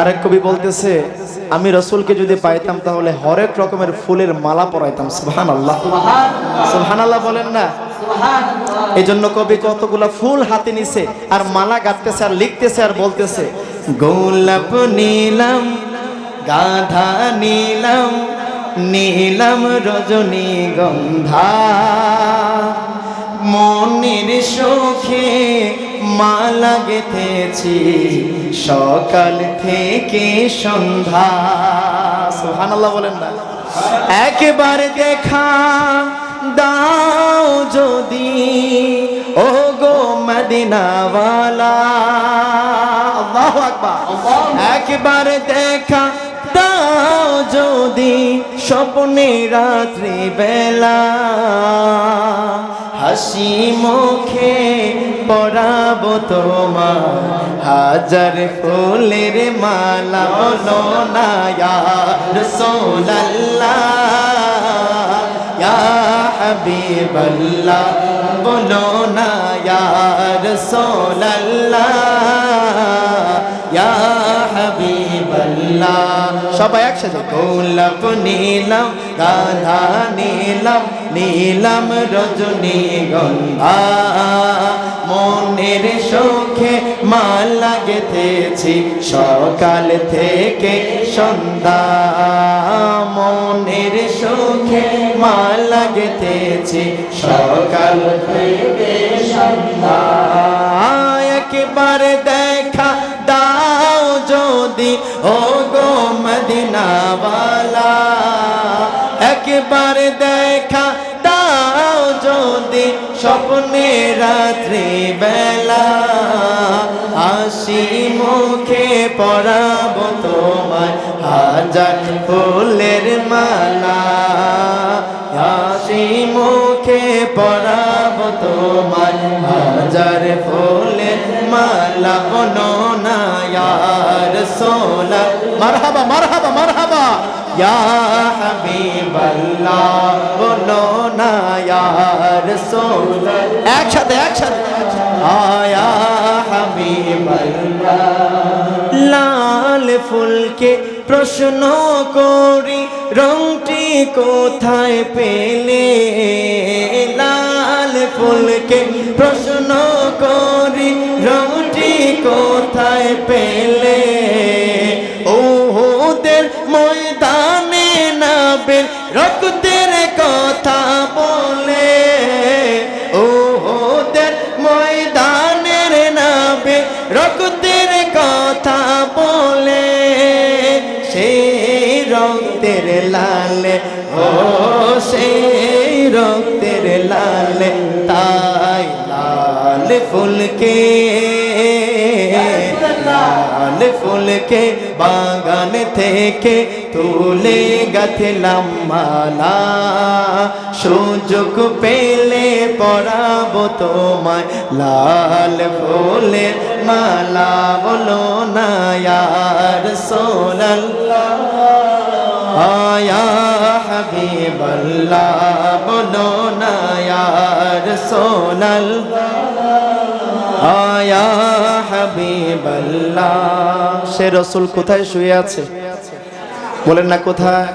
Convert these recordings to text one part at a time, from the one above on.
আরেক কবি বলতেছে, আমি রসুলকে যদি পাইতাম তাহলে হরেক রকমের ফুলের মালা পরাইতাম। সুহান আল্লাহ সুহান আল্লাহ বলেন না? এই জন্য কবি কতগুলা ফুল হাতে নিছে, আর মালা গাঁথতেছে, আর লিখতেছে, আর বলতেছে, গোলাপ নীলাম, গাধা নীলাম নীলাম রজনী গন্ধা, মনের সুখে মালা গেথেছি সকাল থেকে সন্ধ্যা। সুবহানাল্লাহ বলেন না। একেবারে দেখা দাও যদি ও গো মদিনাওয়ালা। আল্লাহু আকবার। একবারে দেখা দাও যদি, স্বপ্নে রাত্রি বেলা হাসি মুখে পরাব তোমার হাজার ফুলের মালা বলো না রাসূলুল্লাহ, ইয়া হাবিবাল্লাহ বলো না রাসূলুল্লাহ, ইয়া হাবিবাল্লাহ। সবাই একসাথে, গোলাপ নীলাম, গাধা নীলাম নীলাম রজনী গঙ্গা। মনের সুখে মালা গেথেছি সকাল থেকে সন্ধ্যা। মনের সুখে মালা গেথেছি সকাল থেকে সন্ধ্যা। একবারে দেখা দাও যদি ও গো মদিনাওয়ালা। একবার দেখা যদি স্বপ্নে রাত্রি বেলা হাসি মুখে পরাব তোমার হাজার ফুলের মালা আসি মুখে পরাব তোমার হাজার ফুলের মালা বনো না ইয়ার সোলা মারহাবা মারহাবা মারহাবা। ইয়া হাবিবাল্লাহ বলো না একসাথে একসাথে। লাল ফুলকে প্রশ্ন করি, রংটি কোথায় পেলে? লাল ফুলকে প্রশ্ন করি, রংটি কোথায় পেলে? ওদের ময়দানে নাবের রক্তের কথা কথা বলে সেই রক্তের লালে ও সেই রক্তের লালে তাই লাল ফুলকে লাল ফুলকে বাগান থেকে তুলে গাথলাম মালা সুযোগ পেলে পড়াবো তোমায়। লাল ফুলে মালা বলো না ইয়ার সোনাল্লাহ। আয়া হাবিবাল্লাহ বলো না ইয়ার সোনাল্লাহ। আয়া সে রসুল কোথায় শুয়ে আছে? বলেন না কোথায়?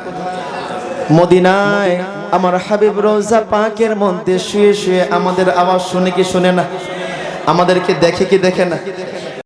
মদিনায়। আমার হাবিব রোজা পাকের মধ্যে শুয়ে শুয়ে আমাদের আওয়াজ শুনে কি শুনে না? আমাদেরকে দেখে কি দেখে না?